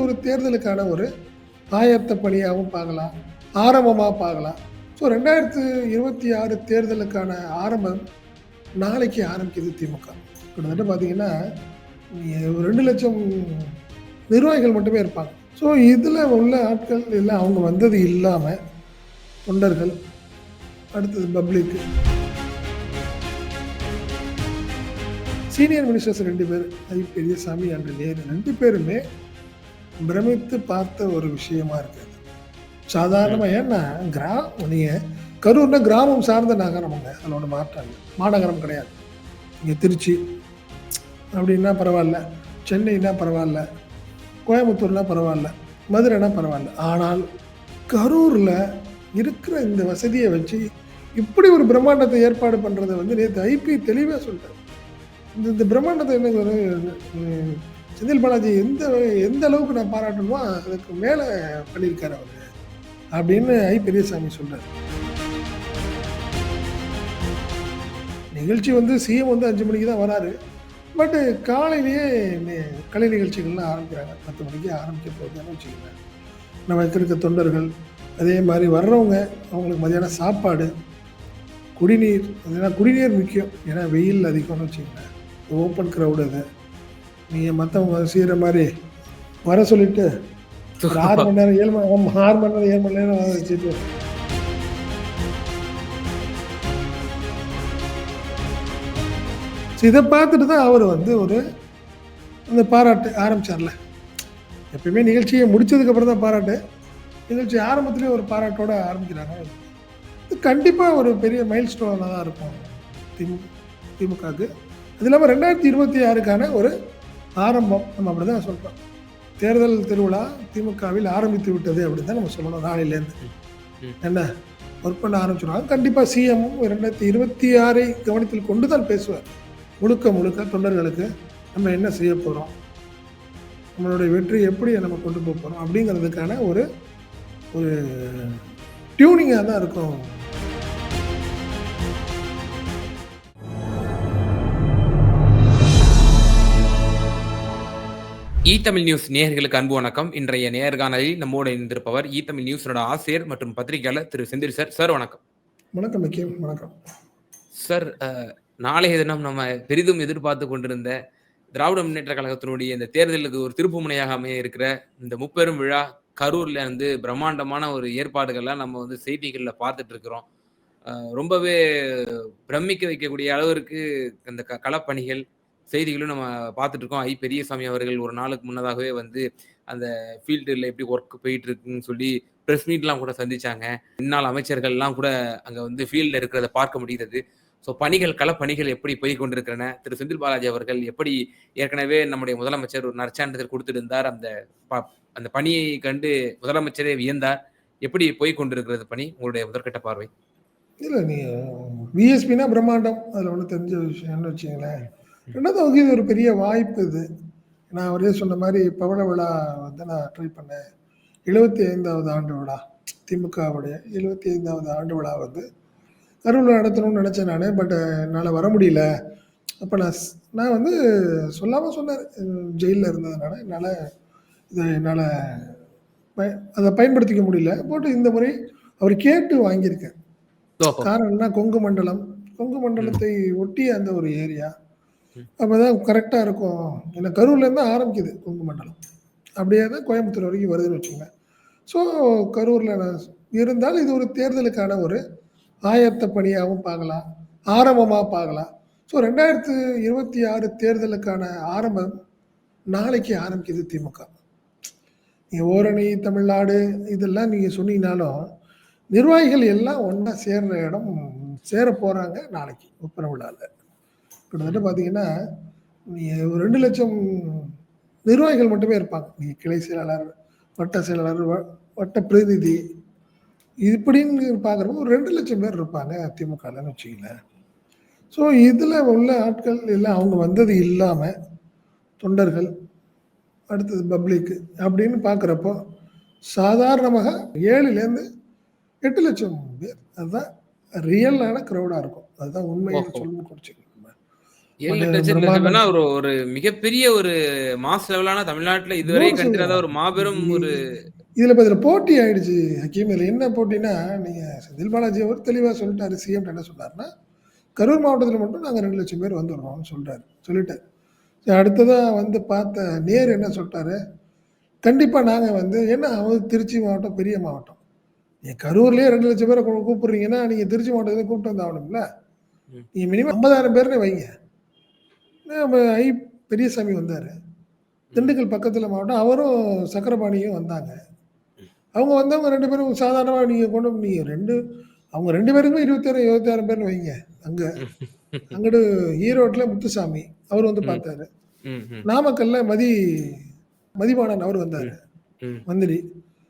இது ஒரு தேர்தலுக்கான ஒரு ஆயத்த பணியாகவும் பார்க்கலாம் ஆரம்பமாக பார்க்கலாம். ஸோ ரெண்டாயிரத்து இருபத்தி ஆறு தேர்தலுக்கான ஆரம்பம் நாளைக்கு ஆரம்பிக்குது திமுக. கிட்டத்தட்ட பார்த்தீங்கன்னா ஒரு ரெண்டு லட்சம் நிர்வாகிகள் மட்டுமே இருப்பாங்க. ஸோ இதில் உள்ள ஆட்கள் எல்லாம் அவங்க வந்தது இல்லாமல் தொண்டர்கள் அடுத்தது பப்ளிக் சீனியர் மினிஸ்டர்ஸ் ரெண்டு பேர் ஐ பெரியசாமி அண்ட் நேரு ரெண்டு பேருமே பிரமித்து பார்த்த ஒரு விஷயமா இருக்குது சாதாரணமாக ஏன்னா கிரா நீங்கள் கரூர்னா கிராமம் சார்ந்த நகரமுங்க அதில் ஒன்று மாற்றாங்க. மாநகரம் கிடையாது. இங்கே திருச்சி அப்படின்னா பரவாயில்ல. சென்னைனா பரவாயில்ல. கோயம்புத்தூர்னா பரவாயில்ல. மதுரைனா பரவாயில்ல. ஆனால் கரூரில் இருக்கிற இந்த வசதியை வச்சு இப்படி ஒரு பிரம்மாண்டத்தை ஏற்பாடு பண்ணுறதை வந்து நேற்று ஐபி தெளிவாக சொல்லிட்டார். இந்த இந்த பிரம்மாண்டத்தை என்ன செந்தில் பாலாஜி எந்த எந்த அளவுக்கு நான் பாராட்டணுமோ அதுக்கு மேலே பண்ணியிருக்காரு அவர். அப்படின்னு ஐ பெரியசாமி சொல்றாரு. நிகழ்ச்சி வந்து சிஎம் வந்து அஞ்சு மணிக்கு தான் வராரு. பட்டு காலையிலேயே கலை நிகழ்ச்சிகள்லாம் ஆரம்பிக்கிறாங்க. பத்து மணிக்கு ஆரம்பிக்க போகுதுன்னு வச்சுக்கோங்க. நம்ம வைத்திருக்க தொண்டர்கள் அதே மாதிரி வர்றவங்க அவங்களுக்கு மதியானம் சாப்பாடு குடிநீர் ஏன்னா குடிநீர் முக்கியம். ஏன்னா வெயில் அதிகம்னு வச்சுக்கோங்க. ஓப்பன் க்ரௌடு அது. நீங்கள் மற்றவங்க செய்கிற மாதிரி வர சொல்லிட்டு ஒரு ஆறு மணி நேரம் ஏழு மணி ஆறு மணி நேரம் ஏழு மணி நேரம் வச்சுட்டு So இதை பார்த்துட்டு தான் அவர் வந்து ஒரு இந்த பாராட்டு ஆரம்பிச்சார்ல. எப்பயுமே நிகழ்ச்சியை முடிச்சதுக்கு அப்புறம் தான் பாராட்டு. நிகழ்ச்சி ஆரம்பத்திலேயே ஒரு பாராட்டோட ஆரம்பிக்கிறாங்க. இது கண்டிப்பாக ஒரு பெரிய மைல் ஸ்டோனாக தான் இருக்கும். திமு திமுகவுக்கு. அது இல்லாமல் ரெண்டாயிரத்தி இருபத்தி ஆறுக்கான ஒரு ஆரம்பம் நம்ம அப்படி தான் சொல்கிறோம் தேர்தல் திருவிழா திமுகவில் ஆரம்பித்து விட்டது அப்படின்னு தான் நம்ம சொல்லணும் நாளையிலேருந்து. என்ன? ஒர்க் பண்ண ஆரம்பிச்சிடுவாங்க கண்டிப்பாக சிஎம்மும் ரெண்டாயிரத்தி இருபத்தி ஆறை கவனத்தில் கொண்டு தான் பேசுவார். முழுக்க முழுக்க தொண்டர்களுக்கு நம்ம என்ன செய்ய போகிறோம் நம்மளுடைய வெற்றி எப்படி நம்ம கொண்டு போக போகிறோம் அப்படிங்கிறதுக்கான ஒரு ஒரு டியூனிங்காக தான் இருக்கும் இ தமிழ் நியூஸ் நேயர்களுக்கு அன்பு வணக்கம். இன்றைய நேர்காணலில் நம்மோடு இணைந்திருப்பவர் இ தமிழ் நியூஸோட ஆசிரியர் மற்றும் பத்திரிகையாளர் திரு செந்தில் சார். சார் வணக்கம். வணக்கம் வணக்கம். சார் நாளைய தினம் நம்ம பெரிதும் எதிர்பார்த்து கொண்டிருந்த திராவிட முன்னேற்ற கழகத்தினுடைய இந்த தேர்தலுக்கு ஒரு திருப்பு முனையாக அமைய இருக்கிற இந்த முப்பெரும் விழா கரூர்ல வந்து பிரம்மாண்டமான ஒரு ஏற்பாடுகள்லாம் நம்ம வந்து செய்திகள்ல பார்த்துட்டு இருக்கிறோம். ரொம்பவே பிரமிக்க வைக்கக்கூடிய அளவிற்கு அந்த களப்பணிகள் செய்திகளும் நம்ம பார்த்துட்டு இருக்கோம் ஐ பெரியசாமி அவர்கள் ஒரு நாளுக்கு முன்னதாகவே வந்து அந்த ஃபீல்டில் எப்படி ஒர்க் போயிட்டு இருக்குன்னு சொல்லி ப்ரெஸ் மீட்லாம் கூட சந்திச்சாங்க. முன்னாள் அமைச்சர்கள்லாம் கூட அங்கே வந்து ஃபீல்டில் இருக்கிறத பார்க்க முடிகிறது. ஸோ பணிகள் களப்பணிகள் எப்படி போய் கொண்டிருக்கிறன திரு. செந்தில் பாலாஜி அவர்கள் எப்படி ஏற்கனவே நம்முடைய முதலமைச்சர் ஒரு நற்சான்றிதழ் கொடுத்திருந்தார். அந்த ப- அந்த பணியை கண்டு முதலமைச்சரே வியந்தார். எப்படி போய் கொண்டிருக்கிறது பணி? உங்களுடைய முதற்கட்ட பார்வை. இல்லை நீ விஎஸ்பினா பிரம்மாண்டம். அதில் ஒன்றும் தெரிஞ்ச விஷயம்னு வச்சுங்களேன் ரெண்டாவது இது ஒரு பெரிய வாய்ப்பு இது. நான் அவரே சொன்ன மாதிரி பவள விழா வந்து நான் ட்ரை பண்ணேன். எழுபத்தி ஐந்தாவது ஆண்டு விழா திமுகவுடைய எழுபத்தி ஐந்தாவது ஆண்டு விழா வந்து கரூரில் நடத்தணும்னு நினச்சேன் நான் பட் என்னால் வர முடியல. அப்போ நான் நான் வந்து சொல்லாமல் சொன்னார். ஜெயிலில் இருந்ததுனால என்னால் இதை என்னால் பய அதை பயன்படுத்திக்க முடியல. போட்டு இந்த முறை அவர் கேட்டு வாங்கியிருக்கேன் காரணம் என்ன கொங்கு மண்டலம். கொங்கு மண்டலத்தை ஒட்டி அந்த ஒரு ஏரியா. அப்போதான் கரெக்டாக இருக்கும். ஏன்னா கரூர்லேருந்து ஆரம்பிக்குது கொங்கு மண்டலம். அப்படியே தான் கோயம்புத்தூர் வரைக்கும் வருதுன்னு வச்சுக்கோங்க. ஸோ கரூரில் நான் இருந்தாலும் இது ஒரு தேர்தலுக்கான ஒரு ஆயத்த பணியாகவும் பார்க்கலாம். ஆரம்பமாக பார்க்கலாம். ஸோ ரெண்டாயிரத்து இருபத்தி ஆறு தேர்தலுக்கான ஆரம்பம் நாளைக்கு ஆரம்பிக்குது திமுக. நீங்கள் ஓரணி தமிழ்நாடு இதெல்லாம் நீங்கள் சொன்னீங்கனாலும் நிர்வாகிகள் எல்லாம் ஒன்றா சேர்ற இடம் சேர போகிறாங்க நாளைக்கு ஒப்பர கிட்டத்தட்ட பார்த்தீங்கன்னா ஒரு ரெண்டு லட்சம் நிர்வாகிகள் மட்டுமே இருப்பாங்க. நீங்கள் கிளை செயலாளர் வட்ட செயலாளர் வ- வட்ட பிரதிநிதி இப்படின்னு பார்க்குறப்ப ஒரு ரெண்டு லட்சம் பேர் இருப்பாங்க திமுகலன்னு வச்சுக்கங்களேன். ஸோ இதில் உள்ள ஆட்கள் எல்லாம் அவங்க வந்தது இல்லாமல் தொண்டர்கள் அடுத்தது பப்ளிக் அப்படின்னு பார்க்குறப்போ சாதாரணமாக ஏழுலேருந்து எட்டு லட்சம் பேர். அதுதான் ரியலான க்ரௌடாக இருக்கும். அதுதான் உண்மையை ஓஹோ. சொல்லணும் குடிச்சுக்கணும் ஒரு ஒரு மிகப்பெரிய ஒரு மாஸ் லெவலான தமிழ்நாட்டுல இதுவரை கண்டிராத. ஒரு மாபெரும் ஒரு இதுல இப்ப இதுல போட்டி ஆயிடுச்சு ஹக்கீம். இதுல என்ன போட்டின்னா, நீங்க செந்தில் பாலாஜி அவர் தெளிவா சொல்லிட்டாரு. சிஎம் என்ன சொன்னாருன்னா, கரூர் மாவட்டத்துல மட்டும் நாங்க 2,00,000 பேர் வந்துடுறோம்னு சொல்றாரு. சொல்லிட்டாரு. சரி அடுத்ததா வந்து பார்த்த நேரு என்ன சொல்ட்டாரு, கண்டிப்பா நாங்க வந்து ஏன்னா அவர் திருச்சி மாவட்டம் பெரிய மாவட்டம். நீங்க கரூர்லயே 2,00,000 பேர கூ கூப்பிடுறீங்கன்னா, நீங்க திருச்சி மாவட்டத்துல கூப்பிட்டு வந்தாகணும்ல. ம். நீங்க மினிமம் 50,000 பேர்னு வைங்க. ஐ பெரியசாமி வந்தாரு. திண்டுக்கல் பக்கத்துல மாவட்டம். அவரும் சக்கரபாணியும் வந்தாங்க. அவங்க வந்தவங்க 2 பேரும் சாதாரணமா நீங்க கொண்டு நீங்க 2 அவங்க 2 பேருக்குமே 26 26,000 பேர்னு வைங்க. அங்க. அங்கிட்டு ஈரோட்ல முத்துசாமி. அவரு வந்து. பார்த்தாரு. நாமக்கல்ல மதி மதிவாணன் அவரு வந்தாரு. மந்திரி.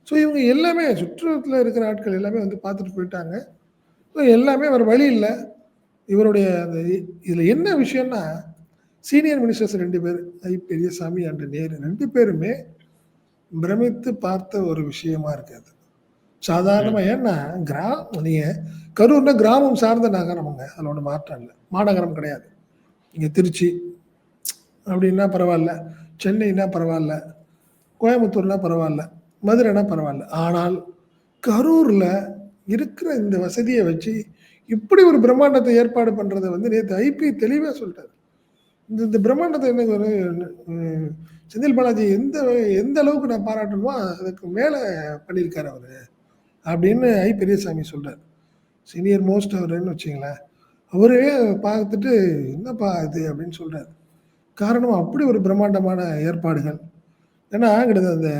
ஸோ இவங்க எல்லாமே சுற்றத்துல இருக்கிற ஆட்கள் எல்லாமே வந்து பார்த்துட்டு போயிட்டாங்க. ஸோ எல்லாமே வேற வழி இல்ல. இவருடைய அந்த இதுல என்ன விஷயம்னா, சீனியர் மினிஸ்டர்ஸ் 2 பேரு. ஐ பெரியசாமி அண்ட் நேரு 2 பேருமே பிரமித்து பார்த்த ஒரு விஷயமா இருக்கு அது. சாதாரணமா ஏன்னா, கிரா நீங்க கரூர்னா கிராமம் சார்ந்த நகரமுங்க. அதுல ஒண்ணும் மாற்றம் இல்ல. மாநகரம் கிடையாது. இங்க திருச்சி அப்படின்னா பரவால்ல. சென்னைன்னா பரவால்ல. கோயம்புத்தூர்னா பரவால்ல. மதுரைனா பரவால்ல. ஆனால் கரூர்ல இருக்கிற இந்த வசதிய வச்சு இப்படி ஒரு பிரம்மாண்டத்த ஏற்பாடு பண்றத வந்து நேத்து ஐபி தெளிவா சொல்ட்டாரு. இந்த இந்த பிரம்மாண்டத்த என்ன ஒரு செந்தில் பாலாஜி எந்த எந்த அளவுக்கு நான் பாராட்டணுமோ, அதுக்கு மேல பண்ணியிருக்காரு அவரு. அப்படின்னு ஐ பெரியசாமி சொல்றாரு. சீனியர் மோஸ்ட் அவருன்னு வச்சுக்கங்களேன். அவரே பார்த்துட்டு என்னப்பா இது அப்படின்னு சொல்றாரு. காரணம் அப்படி ஒரு பிரம்மாண்டமான ஏற்பாடுகள். ஏன்னா அங்கிட்டு அந்த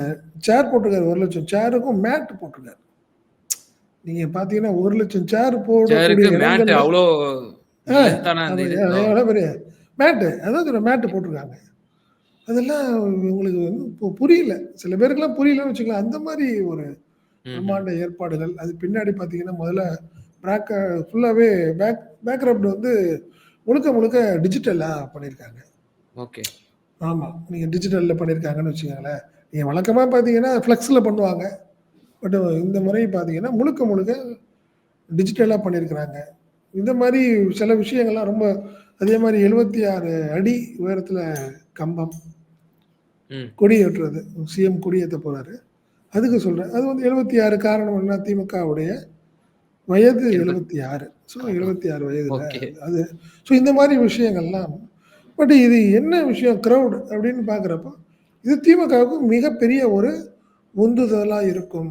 சேர் போட்டிருக்காரு 1,00,000 சேருக்கும் மேட் போட்டிருக்காரு. நீங்க பார்த்தீங்கன்னா 1,00,000 சேர் போடக்கூடிய சேருக்கு மேட் இடங்கள்ல அவ்ளோ ஆ லென்த்தான அந்த அது இது. ஓ! எவ்வளோ பெரிய மேட்டு. அதான் சொல்றேன் மேட் போட்டிருக்காங்க. அதெல்லாம் உங்களுக்கு வந்து பு புரியல. சில பேருக்குலாம் புரியலன்னு வச்சுக்கங்களேன். அந்த மாரி ஒரு. பிரம்மாண்ட ஏற்பாடுகள். அது பின்னாடி பார்த்தீங்கன்னா, முதல்ல பேக்க ஃபுல்லாவே பேக் பேக்ரவுண்ட் வந்து முழுக்க முழுக்க டிஜிட்டலா பண்ணியிருக்காங்க. ஓகே. ஆமா. நீங்க டிஜிட்டல்ல பண்ணியிருக்காங்கன்னு வச்சுக்கங்களேன். நீங்க வழக்கமா பார்த்தீங்கன்னா, ஃப்ளெக்ஸ்ல பண்ணுவாங்க. பட் இந்த முறை பார்த்தீங்கன்னா, முழுக்க முழுக்க டிஜிட்டலா பண்ணியிருக்கிறாங்க. இந்த மாரி சில விஷயங்கள்லாம் ரொம்ப அதே மாரி 76 அடி உயரத்துல கம்பம். ம். கொடி ஏற்றுறது. சிஎம் கொடி ஏத்த போறாரு. அதுக்கு சொல்றேன். அது வந்து 76 காரணம் என்ன திமுகவுடைய வயது 76. ஸோ 76 வயதுல ஓகே. அது ஸோ இந்த மாரி விஷயங்கள்லாம் பட் இது என்ன விஷயம் கிரவுட் அப்படின்னு பார்க்குறப்போ, இது திமுகவுக்கு மிகப்பெரிய ஒரு உந்துதலா இருக்கும்.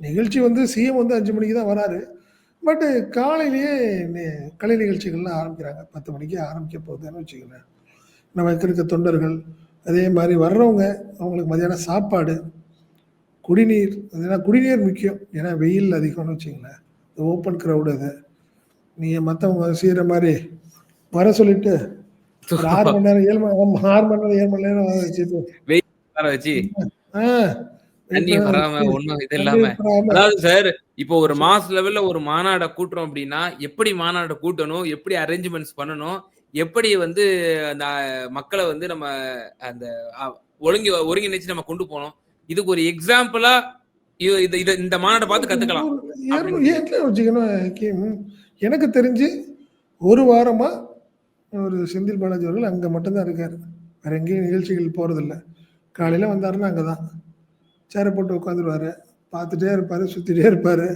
நிகழ்ச்சி வந்து சிஎம் வந்து 5 மணிக்கு தான் வராரு. பட் காலையிலேயே கலை நிகழ்ச்சிகள்லாம் ஆரம்பிக்கிறாங்க. 10 மணிக்கு ஆரம்பிக்க போகுதுன்னு வச்சுக்கங்களேன். நமக்கு இருக்க தொண்டர்கள், அதே மாரி வர்றவங்க அவங்களுக்கு மதியானம் சாப்பாடு, குடிநீர் ஏன்னா குடிநீர் முக்கியம். ஏன்னா வெயில் அதிகம்னு வச்சுக்கங்களேன். ஓப்பன் கிரவுட் அது. நீங்க மத்தவங்க செய்ற மாரி வர சொல்லிட்டு 6 மணி நேரம் 7 மணி 6 மணி நேரம் 7 மணி நேரம் வச்சுட்டு வச்சு ஆ தண்ணி வராம ஒண்ணும் இது இல்லாம அதாவது சார் இப்போ ஒரு மாஸ் லெவல்ல ஒரு மாநாட கூட்டுறோம் அப்படின்னா, எப்படி மாநாட கூட்டணும்? எப்படி அரேஞ்ச்மென்ட்ஸ் பண்ணணும்? எப்படி வந்து அந்த மக்கள வந்து நம்ம அந்த ஒழுங்கி ஒருங்கிணைச்சு நம்ம கொண்டு போனோம். இதுக்கு ஒரு எக்ஸாம்பிளா இது இத இந்த மாநாட பார்த்து கத்துக்கலாம். வச்சுக்கணும். எனக்கு தெரிஞ்சு ஒரு வாரமா ஒரு செந்தில் பாலாஜி அவர்கள் அங்க மட்டும் தான் இருக்காரு. வேற எங்கேயும் நிகழ்ச்சிகள் போறதில்ல. காலையில வந்தாருன்னா அங்க தான். சேர போட்டு உட்காந்துருவாரு. பார்த்துட்டே இருப்பாரு, சுத்திட்டே இருப்பாரு.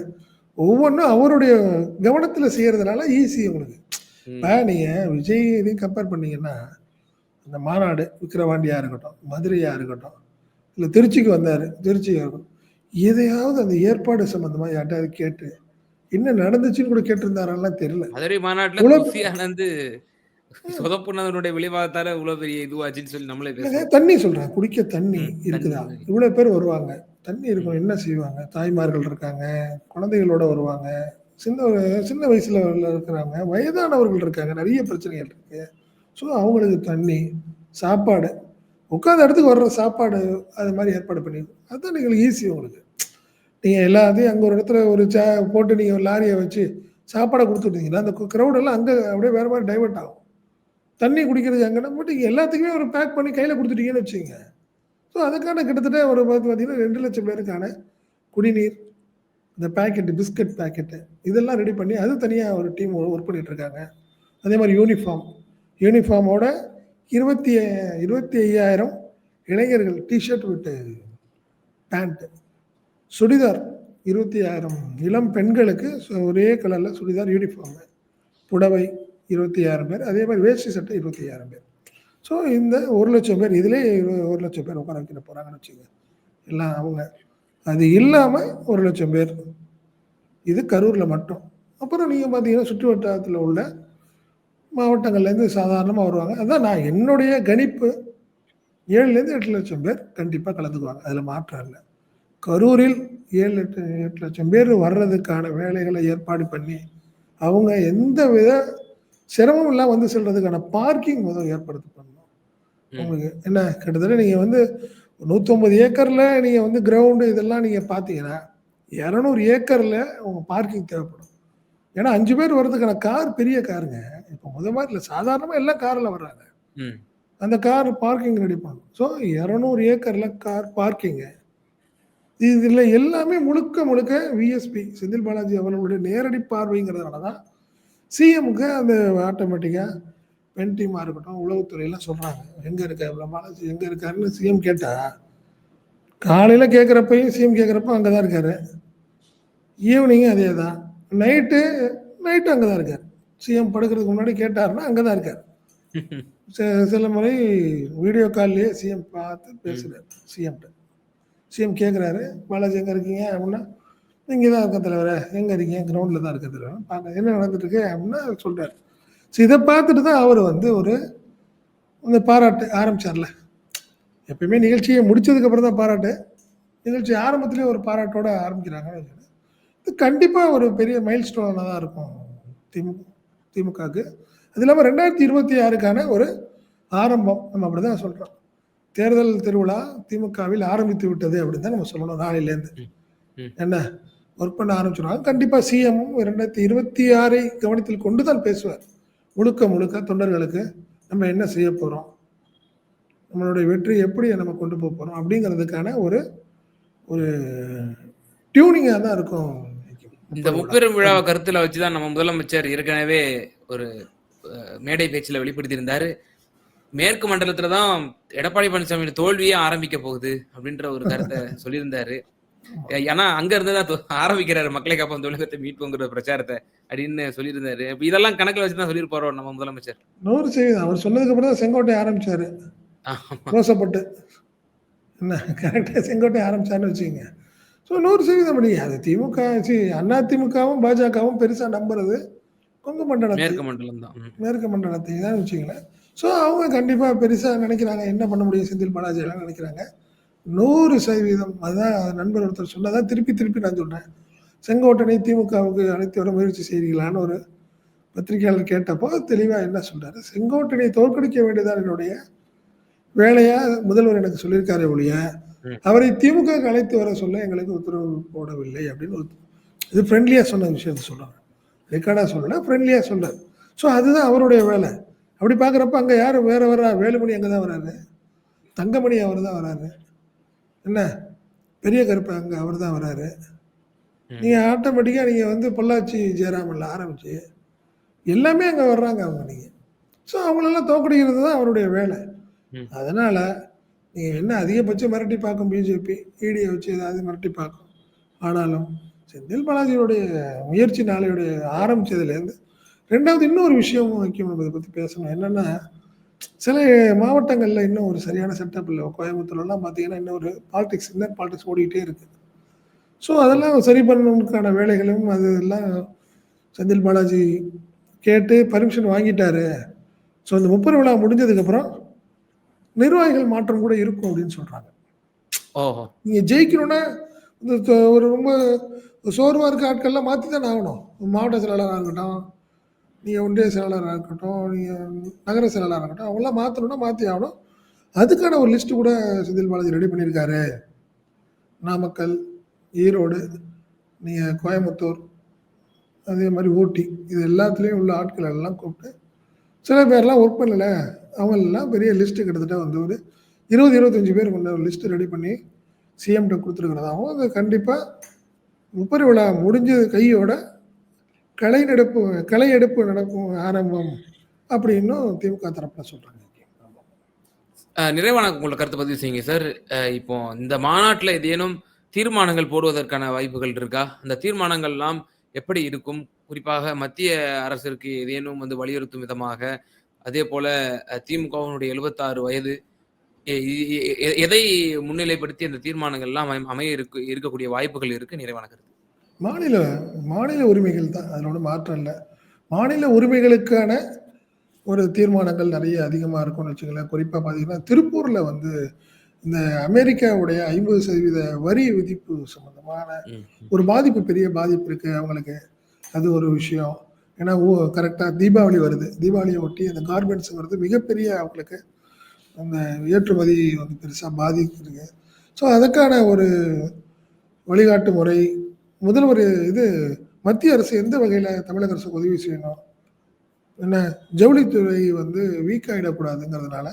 ஒவ்வொன்னும் அவருடைய கவனத்துல செய்யறதுனால ஈஸி உங்களுக்கு. இப்ப நீங்க விஜய் இதையும் கம்பேர் பண்ணீங்கன்னா, அந்த மாநாடு விக்கிரவாண்டியா இருக்கட்டும், மதுரையா இருக்கட்டும், இல்ல திருச்சிக்கு வந்தாரு. திருச்சியா இருக்கட்டும். எதையாவது அந்த ஏற்பாடு சம்பந்தமா யார்ட்டயாவது கேட்டு, என்ன நடந்துச்சுன்னு கூட கேட்டிருந்தாரான்லாம் தெரியல. மதுரை மாநாட்டுல சொதப்புனதனுடைய விளைவாகத்தால இவ்வளவு பெரிய இதுவாச்சுன்னு சொல்லி நம்மளே பேசுறோம். தண்ணி சொல்றேன். குடிக்க தண்ணி. இருக்குதா? இவ்வளவு பேர் வருவாங்க. தண்ணி இருக்கும். என்ன செய்வாங்க? தாய்மார்கள் இருக்காங்க. குழந்தைகளோட வருவாங்க. சின்ன சின்ன வயசுல இருக்கிறாங்க. வயதானவர்கள் இருக்காங்க. நெறைய பிரச்சனைகள் இருக்கு. ஸோ அவங்களுக்கு தண்ணி சாப்பாடு உட்காந்த இடத்துக்கு வர்ற சாப்பாடு அது மாதிரி ஏற்பாடு பண்ணி அதுதான் எங்களுக்கு ஈஸி உங்களுக்கு நீங்கள் எல்லாத்தையும் அங்கே ஒரு இடத்துல ஒரு சே போட்டு நீங்கள் ஒரு லாரியை வச்சு சாப்பாடை கொடுத்துட்டீங்கன்னா அந்த க்ரௌடெல்லாம் அங்கே அப்படியே வேறு மாதிரி டைவர்ட் ஆகும் தண்ணி குடிக்கிறது அங்கே போட்டு எல்லாத்துக்குமே ஒரு பேக் பண்ணி கையில் கொடுத்துட்டீங்கன்னு வச்சுங்க ஸோ அதுக்கான கிட்டத்தட்ட ஒரு பார்த்து பார்த்தீங்கன்னா ரெண்டு லட்சம் பேருக்கான குடிநீர் இந்த பேக்கெட்டு பிஸ்கட் பேக்கெட்டு இதெல்லாம் ரெடி பண்ணி அது தனியாக ஒரு டீம் ஒர்க் பண்ணிகிட்டு இருக்காங்க. அதே மாதிரி யூனிஃபார்ம் யூனிஃபார்மோட இருபத்தி இருபத்தி ஐயாயிரம் இளைஞர்கள் டிஷர்ட் விட்டு பேண்ட்டு சுடிதார் இருபத்தி ஆயிரம். இளம் பெண்களுக்கு ஒரே கலரில் சுடிதார் யூனிஃபார்மு புடவை இருபத்தி ஆயிரம் பேர் அதே மாதிரி வேஷ்டி சட்டை இருபத்தி ஆறு பேர். ஸோ இந்த ஒரு லட்சம் பேர் இதிலே ஒரு லட்சம் பேர் உட்கார வைக்கிற போகிறாங்கன்னு வச்சுங்க எல்லாம் அவங்க. அது இல்லாமல் ஒரு லட்சம் பேர். இது கரூரில் மட்டும். அப்புறம் நீங்கள் பார்த்தீங்கன்னா சுற்று வட்டாரத்தில் உள்ள மாவட்டங்கள்லேருந்து சாதாரணமாக வருவாங்க. அதான் நான் என்னுடைய கணிப்பு. ஏழுலேருந்து எட்டு லட்சம் பேர் கண்டிப்பாக கலந்துக்குவாங்க. அதில் மாற்றம் இல்லை. கரூரில் ஏழு எட்டு எட்டு லட்சம் பேர் வர்றதுக்கான வேலைகளை ஏற்பாடு பண்ணி அவங்க எந்த வித சிரமம் இல்லாமல் வந்து செல்றதுக்கான பார்க்கிங் முதல் ஏற்படுத்தி பண்ணணும். உங்களுக்கு என்ன கிட்டத்தட்ட நீங்கள் வந்து நூற்றம்பது ஏக்கரில் நீங்கள் வந்து கிரவுண்டு இதெல்லாம் நீங்கள் பார்த்தீங்கன்னா இரநூறு ஏக்கரில் உங்கள் பார்க்கிங் தேவைப்படும். ஏன்னா அஞ்சு பேர் வர்றதுக்கான கார் பெரிய காருங்க இப்போ முத மாதிரி இல்லை. சாதாரணமாக எல்லாம் காரில் வர்றாங்க. அந்த கார் பார்க்கிங் ரெடி பண்ணணும். ஸோ இரநூறு ஏக்கரில் கார் பார்க்கிங்கு இதில் எல்லாமே முழுக்க முழுக்க விஎஸ்பி செந்தில் பாலாஜி அவர்களுடைய நேரடி பார்வைங்கிறதுனால தான் சிஎம்க்கு அந்த ஆட்டோமேட்டிக்காக பென் டீமாக இருக்கட்டும் உளவுத்துறையெல்லாம் சொல்கிறாங்க எங்கே இருக்க பாலாஜி எங்கே இருக்காருன்னு சிஎம் கேட்டா காலையில் கேட்குறப்பையும் சிஎம் கேட்குறப்ப அங்கே தான் இருக்காரு. ஈவினிங்கும் அதே தான் நைட்டு நைட்டு அங்கே தான் இருக்கார். சிஎம் படுக்கிறதுக்கு முன்னாடி கேட்டாருன்னா அங்கே தான் இருக்கார். சில முறை வீடியோ கால்லையே சிஎம் பார்த்து பேசுகிறார் சிஎம்கிட்ட. சிஎம் கேட்குறாரு பாலாஜி எங்கே இருக்கீங்க? அப்படின்னா இங்கே தான் இருக்க தலைவரே. எங்கே இருக்கீங்க? கிரவுண்டில் தான் இருக்க தலைவர். பார்க்க என்ன நடந்துட்டு இருக்கு அப்படின்னா சொல்கிறார் ஸோ இதை பார்த்துட்டு தான் அவர் வந்து ஒரு இந்த பாராட்டு ஆரம்பிச்சார்ல. எப்பயுமே நிகழ்ச்சியை முடிச்சதுக்கப்புறம் தான் பாராட்டு. நிகழ்ச்சி ஆரம்பத்திலே ஒரு பாராட்டோட ஆரம்பிக்கிறாங்கன்னு. இது கண்டிப்பாக ஒரு பெரிய மைல் ஸ்டோனாக தான் இருக்கும் திமுக திமுகவுக்கு. அது இல்லாமல் ரெண்டாயிரத்தி இருபத்தி ஆறுக்கான ஒரு ஆரம்பம். நம்ம அப்படி தான் சொல்கிறோம் தேர்தல் திருவிழா திமுகவில் ஆரம்பித்து விட்டது அப்படின்னு தான் நம்ம சொல்லணும் நாளையிலேருந்து. என்ன? ஒர்க் பண்ண ஆரம்பிச்சிடுவாங்க கண்டிப்பாக சிஎம்மும் ரெண்டாயிரத்தி இருபத்தி ஆறை கவனத்தில் கொண்டு தான் பேசுவார். முழுக்க முழுக்க தொண்டர்களுக்கு நம்ம என்ன செய்ய போகிறோம் நம்மளுடைய வெற்றி எப்படி நம்ம கொண்டு போக போகிறோம் அப்படிங்கிறதுக்கான ஒரு ஒரு டியூனிங்காக தான் இருக்கும். இந்த முப்பெரும் விழாவை கருத்துல வச்சுதான் நம்ம முதலமைச்சர் ஏற்கனவே ஒரு மேடை பேச்சுல வெளிப்படுத்தியிருந்தாரு. மேற்கு மண்டலத்துல தான் எடப்பாடி பழனிசாமியோட தோல்வியே ஆரம்பிக்க போகுது அப்படின்ற ஒரு கருத்தை சொல்லியிருந்தாரு. ஏன்னா அங்க இருந்து தான் ஆரம்பிக்கிறாரு மக்களை காப்போம் தமிழகத்தை மீட்போங்கிற பிரச்சாரத்தை அப்படின்னு சொல்லியிருந்தாரு. இதெல்லாம் கணக்குல வச்சுதான் சொல்லியிருப்பாரோ நம்ம முதலமைச்சர்? நூறு சதவீதம் அவர் சொன்னதுக்கு அப்புறம் தான் செங்கோட்டை ஆரம்பிச்சாரு. ரோசப்பட்டு. என்ன கரெக்டாக செங்கோட்டை ஆரம்பிச்சாருன்னு வச்சுக்கோங்க. ஸோ நூறு சதவீதம் படி அது திமுக சி அண்ணா திமுகவும் பாஜகவும் பெருசாக நம்புறது கொங்கு மண்டலத்தை. மேற்கு மண்டலம் தான். மேற்கு மண்டலத்தை தான் வச்சுங்களேன் ஸோ அவங்க கண்டிப்பாக பெருசாக நினைக்கிறாங்க. என்ன பண்ண முடியும்? செந்தில் பாலாஜி எல்லாம் நினைக்கிறாங்க. நூறு சதவீதம் அதுதான் நண்பர் ஒருத்தர் சொன்னதான் திருப்பி திருப்பி நான் சொல்கிறேன் செங்கோட்டனை திமுகவுக்கு அழைத்து வர முயற்சி செய்கிறீங்களான்னு ஒரு பத்திரிகையாளர் கேட்டப்போ தெளிவாக என்ன சொல்றாரு? செங்கோட்டனை தோற்கடிக்க வேண்டியதான் என்னுடைய வேலையா? முதல்வர் எனக்கு சொல்லியிருக்காரு ஒழிய. அவரை திமுக அழைத்து வர சொல்ல எங்களுக்கு உத்தரவு போடவில்லை அப்படின்னு ஒரு இது ஃப்ரெண்ட்லியாக சொன்ன விஷயத்த சொல்கிறாங்க ரெக்கார்டாக சொல்லல ஃப்ரெண்ட்லியாக சொல்றாரு ஸோ அதுதான் அவருடைய வேலை. அப்படி பார்க்குறப்ப அங்கே யார் வேற வர்றா? வேலுமணி அங்கே தான் வராரு தங்கமணி அவர் தான் வராரு என்ன? பெரிய கருப்பு அங்கே அவர் தான் வராரு. நீங்கள் ஆட்டோமேட்டிக்காக நீங்கள் வந்து பொள்ளாச்சி ஜெயராமன்ல ஆரம்பிச்சு எல்லாமே அங்கே வர்றாங்க அவங்க நீங்கள் ஸோ அவங்களெல்லாம் தோக்கடிக்கிறது தான் அவருடைய வேலை. அதனால் நீங்கள் என்ன அதிகபட்சம் மிரட்டி பார்க்கும் பிஜேபி ஈடியை வச்சு ஏதாவது மிரட்டி பார்க்கும். ஆனாலும் செந்தில் பாலாஜியோடைய முயற்சி நாளையுடைய ஆரம்பிச்சதுலேருந்து ரெண்டாவது இன்னொரு விஷயமும் முக்கியம் இதை பற்றி பேசணும். என்னென்னா சில மாவட்டங்களில் இன்னும் ஒரு சரியான செட்டப் இல்லை. கோயம்புத்தூர்லாம் பார்த்தீங்கன்னா இன்னும் ஒரு பாலிடிக்ஸ் இன்னர் பாலிடிக்ஸ் ஓடிக்கிட்டே இருக்கு. ஸோ அதெல்லாம் சரி பண்ணணுக்கான வேலைகளும் அது எல்லாம் செந்தில் பாலாஜி கேட்டு பர்மிஷன் வாங்கிட்டாரு. ஸோ இந்த முப்பது விழா முடிஞ்சதுக்கப்புறம் நிர்வாகிகள் மாற்றம் கூட இருக்கும் அப்படின்னு சொல்கிறாங்க ஓஹோ. நீங்கள் ஜெயிக்கணும்னா இந்த ஒரு ரொம்ப சோர்வாக இருக்க ஆட்கள்லாம் மாற்றி தானே ஆகணும். மாவட்ட செயலாளராக இருக்கட்டும் நீங்கள் ஒன்றிய செயலாளராக இருக்கட்டும் நீங்கள் நகர செயலாளராக இருக்கட்டும் அவங்களாம் மாற்றணும்னா மாற்றி ஆகணும். அதுக்கான ஒரு லிஸ்ட்டு கூட செந்தில் பாலாஜி ரெடி பண்ணியிருக்காரு. நாமக்கல் ஈரோடு நீங்கள் கோயம்புத்தூர் அதே மாதிரி ஊட்டி இது எல்லாத்துலேயும் உள்ள ஆட்கள் எல்லாம் கூப்பிட்டு சில பேர்லாம் ஒர்க் பண்ணல. அவங்களெல்லாம் பெரிய லிஸ்ட்டு கிட்டத்தட்ட வந்து ஒரு இருபது இருபத்தஞ்சி பேர் கொண்ட ஒரு லிஸ்ட்டு ரெடி பண்ணி சிஎம்கிட்ட கொடுத்துருக்கிறதாகவும் அது கண்டிப்பாக முப்பரி விழா முடிஞ்ச கையோட களை நடப்பு களை எடுப்பு நடக்கும் ஆரம்பம் அப்படின்னும் திமுக தரப்பில் சொல்கிறாங்க நிறைவான உங்களோட கருத்தை பதிவு செய்யுங்க சார். இப்போ இந்த மாநாட்டில் ஏதேனும் தீர்மானங்கள் போடுவதற்கான வாய்ப்புகள் இருக்கா? அந்த தீர்மானங்கள்லாம் எப்படி இருக்கும்? குறிப்பாக மத்திய அரசிற்கு ஏதேனும் வந்து வலியுறுத்தும் விதமாக அதே போல திமுகவினுடைய எழுபத்தாறு வயது எதை முன்னிலைப்படுத்தி அந்த தீர்மானங்கள்லாம் அமை- அமைய இருக்கு இருக்கக்கூடிய வாய்ப்புகள் இருக்கு? நிறைவான கருத்து. மாநில மாநில உரிமைகள் தான். ஒன்றும் மாற்றம் இல்லை. மாநில உரிமைகளுக்கான ஒரு தீர்மானங்கள் நிறைய அதிகமாக இருக்கும்னு வச்சுங்களேன் குறிப்பாக பார்த்தீங்கன்னா திருப்பூரில் வந்து இந்த அமெரிக்காவுடைய ஐம்பது சதவீத வரி விதிப்பு சம்பந்தமான ம், ஒரு பாதிப்பு பெரிய பாதிப்பு இருக்குது அவங்களுக்கு. அது ஒரு விஷயம். ஏன்னா ஓ கரெக்டாக தீபாவளி வருது. தீபாவளியை ஒட்டி அந்த கார்மெண்ட்ஸுங்கிறது மிகப்பெரிய அவங்களுக்கு அந்த ஏற்றுமதி வந்து பெருசாக பாதிக்குதுங்க. ஸோ அதுக்கான ஒரு வழிகாட்டு முறை முதல்வர் இது மத்திய அரசு எந்த வகையில் தமிழக அரசுக்கு உதவி செய்யணும்? என்ன ஜவுளித்துறை வந்து வீக் ஆகிடக்கூடாதுங்கிறதுனால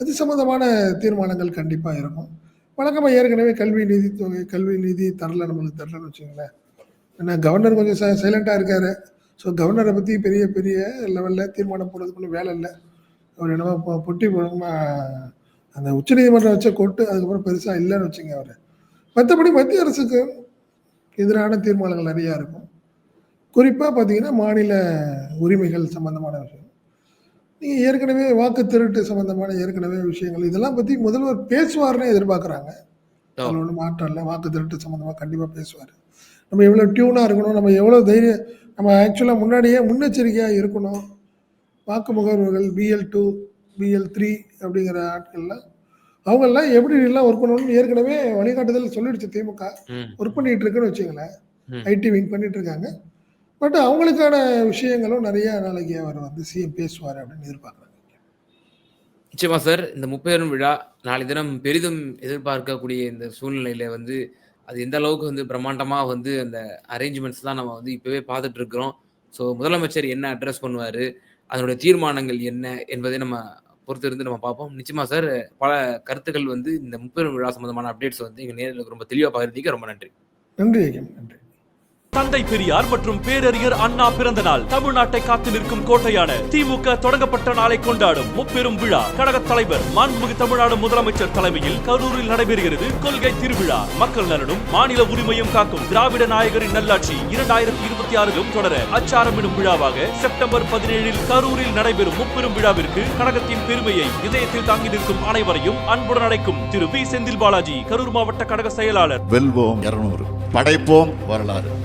அது சம்மந்தமான தீர்மானங்கள் கண்டிப்பாக இருக்கும். வழக்கமாக ஏற்கனவே கல்வி நிதித்துறை கல்வி நிதி தரல நம்மளுக்கு தரலன்னு வச்சுங்களேன் ஏன்னா கவர்னர் கொஞ்சம் ச சைலண்ட்டாக இருக்காரு. ஸோ கவர்னரை பற்றி பெரிய பெரிய லெவலில் தீர்மானம் போடுறதுக்கு வேலை இல்லை. அவர் என்னமோ இப்போ பொட்டி போடுமா அந்த உச்சநீதிமன்றம் வச்ச கொட்டு அதுக்கப்புறம் பெருசாக இல்லைன்னு வச்சுங்க அவர். மற்றபடி மத்திய அரசுக்கு எதிரான தீர்மானங்கள் நிறையா இருக்கும். குறிப்பாக பார்த்தீங்கன்னா மாநில உரிமைகள் சம்பந்தமான விஷயம். நீங்கள் ஏற்கனவே வாக்கு திருட்டு சம்பந்தமான ஏற்கனவே விஷயங்கள் இதெல்லாம் பற்றி முதல்வர் பேசுவார்னு எதிர்பார்க்குறாங்க. அதில் ஒன்றும் மாற்றம் இல்லை. வாக்கு திருட்டு சம்மந்தமாக கண்டிப்பாக பேசுவார். நம்ம எவ்வளோ டியூனாக இருக்கணும் நம்ம எவ்வளோ தைரியம் நம்ம ஆக்சுவலாக முன்னாடியே முன்னெச்சரிக்கையாக இருக்கணும். வாக்கு முகர்வர்கள் பிஎல் டூ பிஎல் த்ரீ அப்படிங்கிற ஆட்கள்லாம் அவங்கெல்லாம் எப்படி எல்லாம் ஒர்க் பண்ணணும்னு ஏற்கனவே வழிகாட்டுதல் சொல்லிடுச்சு திமுக. ஒர்க் பண்ணிட்டு இருக்குன்னு வச்சுங்களேன். ஐடி விங் பண்ணிட்டு இருக்காங்க. பட் அவங்களுக்கான விஷயங்களும் நிறைய நாளைக்கு அவர் வந்து சிஎம் பேசுவார் அப்படின்னு எதிர்பார்க்குறாங்க. நிச்சயமா சார் இந்த முப்பெரும் விழா நாளை தினம் பெரிதும் எதிர்பார்க்கக்கூடிய இந்த சூழ்நிலையில வந்து அது எந்த அளவுக்கு வந்து பிரம்மாண்டமா வந்து அந்த அரேஞ்ச்மெண்ட்ஸ் தான் நம்ம வந்து இப்பவே பார்த்துட்டு இருக்கிறோம். ஸோ முதலமைச்சர் என்ன அட்ரஸ் பண்ணுவாரு? அதனுடைய தீர்மானங்கள் என்ன என்பதை நம்ம பொறுத்து இருந்து நம்ம பார்ப்போம். நிச்சயமா சார் பல கருத்துக்கள் வந்து இந்த முப்பெரும் விழா சம்பந்தமான அப்டேட்ஸ் வந்து எங்க நேரில் ரொம்ப தெளிவாக பகிர்ந்தீங்க. ரொம்ப நன்றி. நன்றி நன்றி. தந்தை பெரியார் மற்றும் பேரறிஞர் அண்ணா பிறந்த நாள் தமிழ்நாட்டை காத்து நிற்கும் கோட்டையான திமுக தொடங்கப்பட்ட நாளை கொண்டாடும் முப்பெரும் விழா. கழகத் தலைவர் மாண்புமிகு தமிழ்நாடு முதலமைச்சர் தலைமையில் கரூரில் நடைபெறுகிறது கொள்கை திருவிழா. மக்கள் நலனும் மாநில உரிமையும் காக்கும் திராவிட நாயகரின் நல்லாட்சி இரண்டாயிரத்தி இருபத்தி ஆறிலும் தொடர அச்சாரம் எனும் விழாவாக செப்டம்பர் பதினேழில் கரூரில் நடைபெறும் முப்பெரும் விழாவிற்கு கழகத்தின் பெருமையை இதயத்தில் தாங்கி நிற்கும் அனைவரையும் அன்புடன் அழைக்கும் திரு வி செந்தில் பாலாஜி கரூர் மாவட்ட கழக செயலாளர். வெல்வோம் இருநூறு. படைப்போம் வரலாறு.